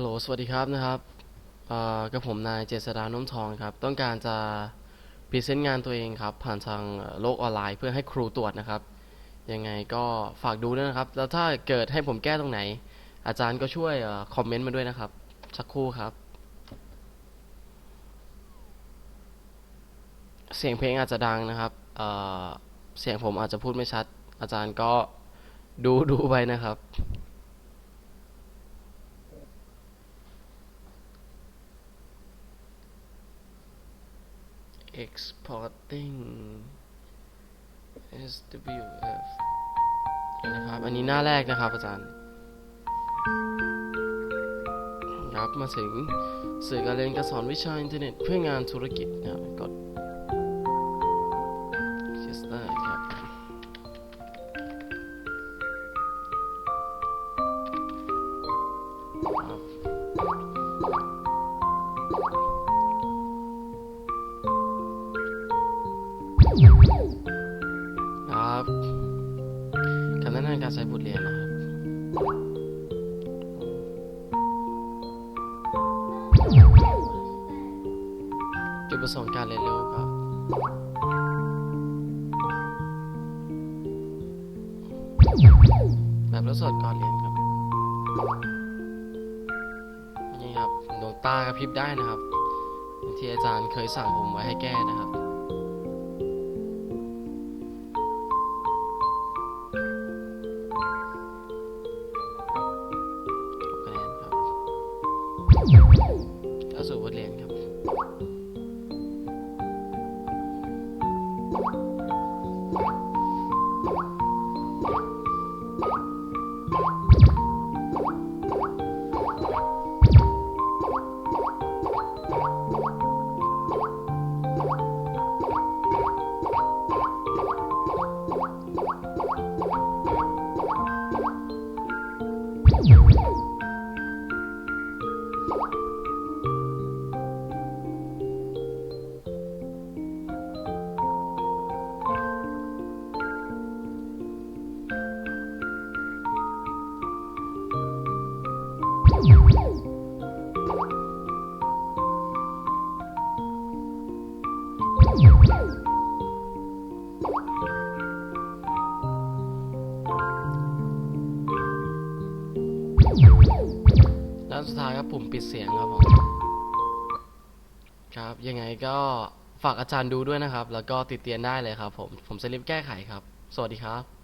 ฮัลโหล สวัสดีครับนะครับกับผมนายเจษดานุ่มทองครับ ต้องการจะพรีเซนต์งานตัวเองครับ ผ่านทางโลกออนไลน์เพื่อให้ครูตรวจนะครับ ยังไงก็ฝากดูด้วยนะครับ แล้วถ้าเกิดให้ผมแก้ตรงไหน อาจารย์ก็ช่วยอคอมเมนต์มาด้วยนะครับ สักครู่ครับ เสียงเพลงอาจจะดังนะครับเเสียงผมอาจจะพูดไม่ชัด อาจารย์ก็ดูดูไปนะครับ exporting SWF นะครับ อันนี้หน้าแรกนะครับอาจารย์ ครับ มาถึงสื่อการเรียนการสอนวิชาอินเทอร์เน็ตเพื่องานธุรกิจนะครับกด ครับคำแนะนำการใช้บทเรียนนะครับจุดประสงค์การเรียนรู้ครับแบบทดสอบก่อนเรียนครับ นี่ครับดวงตากระพริบได้นะครับที่อาจารย์เคยสั่งผมไว้ให้แก้นะครับ เข้าสู่บทเรียนครับ ด้นสุดท้ายครับปุ่มปิดเสียงครับผมครับ ยังไงก็ฝากอาจารย์ดูด้วยนะครับ แล้วก็ติดเตียนได้เลยครับผม ผมจะรีบแก้ไขครับ สวัสดีครับ